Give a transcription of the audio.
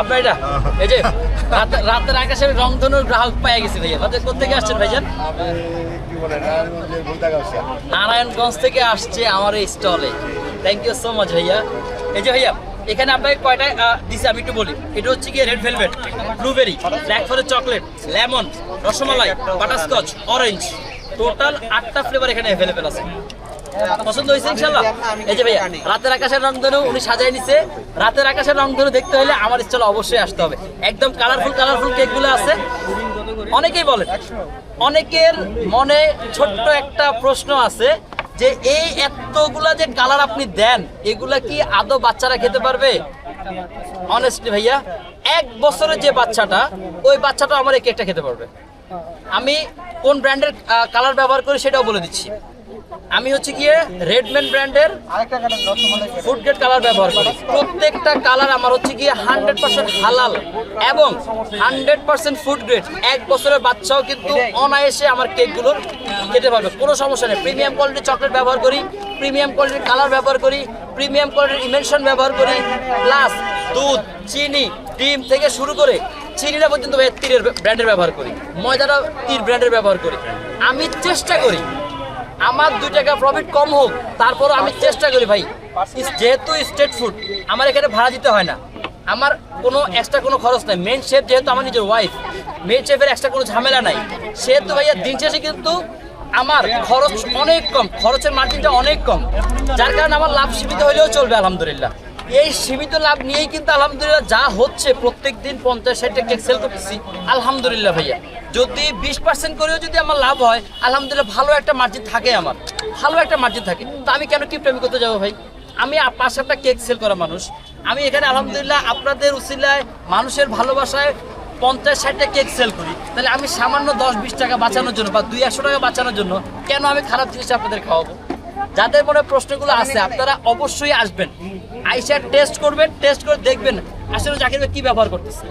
আপনার এটা? এই যে রাতের আকাশের রংধনুর গ্রাহক পাই গেছে ভাইয়া। রাতে কোথেকে আসছেন ভাইজান? নারায়ণগঞ্জ থেকে আসছে আমার এই স্টলে। থ্যাংক ইউ সো মাচ ভাইয়া। এই যে ভাইয়া, এখানে আপনাকে কয়টা দিছি আমি একটু বলি। এটা হচ্ছে গিয়ে red velvet blueberry black forest chocolate lemon rasmalai butterscotch orange total আটটা ফ্লেভার এখানে অ্যাভেলেবেল আছে। পছন্দ হয়েছে ইনশাল্লাহ এই যে ভাইয়া রাতের আকাশের রংধনু উনি সাজায় নিছে। রাতের আকাশের রংধনু দেখতে হলে আমার স্টলে অবশ্যই আসতে হবে। একদম কালারফুল কালারফুল কেকগুলো আছে। অনেকেই বলেন অনেকের মনে ছোট্ট একটা প্রশ্ন আছে যে এই এতগুলা যে কালার আপনি দেন এগুলা কি আদৌ বাচ্চারা খেতে পারবে? অনেস্টলি ভাইয়া এক বছরের যে বাচ্চাটা ওই বাচ্চাটা আমার এই কেকটা খেতে পারবে। আমি কোন ব্র্যান্ডের কালার ব্যবহার করি সেটাও বলে দিচ্ছি। আমি হচ্ছে গিয়ে রেডম্যান ব্র্যান্ডের ফুড গ্রেড কালার ব্যবহার করি। প্রত্যেকটা কালার আমার হচ্ছে গিয়ে হান্ড্রেড পার্সেন্ট হালাল এবং হান্ড্রেড পার্সেন্ট ফুড গ্রেড এক বছরের বাচ্চাও কিন্তু অনায়াসে আমার কেকগুলোর খেতে পারবে। কোনো সমস্যা নেই। প্রিমিয়াম কোয়ালিটির চকলেট ব্যবহার করি প্রিমিয়াম কোয়ালিটির কালার ব্যবহার করি প্রিমিয়াম কোয়ালিটির ইমেনশন ব্যবহার করি প্লাস দুধ চিনি ডিম থেকে শুরু করে চিনিটা পর্যন্ত তীরের ব্র্যান্ডের ব্যবহার করি। ময়দাটা তীর ব্র্যান্ডের ব্যবহার করি। আমি চেষ্টা করি আমার দুই টাকা প্রফিট কম হোক, তারপরও আমি চেষ্টা করি ভাই। যেহেতু স্ট্রেট ফুড আমার এখানে ভাড়া দিতে হয় না। আমার কোনো এক্সট্রা কোনো খরচ নাই। মেন শেফ যেহেতু আমার নিজের ওয়াইফ মেন শেফের এক্সট্রা কোনো ঝামেলা নাই। সেহেতু ভাইয়া দিন শেষে কিন্তু আমার খরচ অনেক কম, খরচের মার্জিনটা অনেক কম। যার কারণে আমার লাভ সীমিত হলেও চলবে, আলহামদুলিল্লাহ। এই সীমিত লাভ নিয়েই কিন্তু আলহামদুলিল্লাহ যা হচ্ছে প্রত্যেক দিন পঞ্চাশ ষাট কেক সেল করতেছি। আলহামদুলিল্লাহ ভাইয়া। যদি বিশ পার্সেন্ট করেও যদি আমার লাভ হয় আলহামদুলিল্লাহ ভালো একটা মার্জিন থাকে আমার। ভালো একটা মার্জিন থাকে। তো আমি কেন কি কিপটামি করতে যাব ভাই? আমি পাঁচ সাতটা কেক সেল করা মানুষ। আমি এখানে আলহামদুলিল্লাহ আপনাদের উসিলায় মানুষের ভালোবাসায় পঞ্চাশ ষাটটা কেক সেল করি। তাহলে আমি সামান্য দশ বিশ টাকা বাঁচানোর জন্য বা দুই একশো টাকা বাঁচানোর জন্য কেন আমি খারাপ জিনিস আপনাদের খাওয়াবো? যাদের মনে প্রশ্নগুলো আছে আপনারা অবশ্যই আসবেন। আইসা টেস্ট করবেন টেস্ট করে দেখবেন। আসলে জাকির ভাই কি ব্যবহার করতেছে?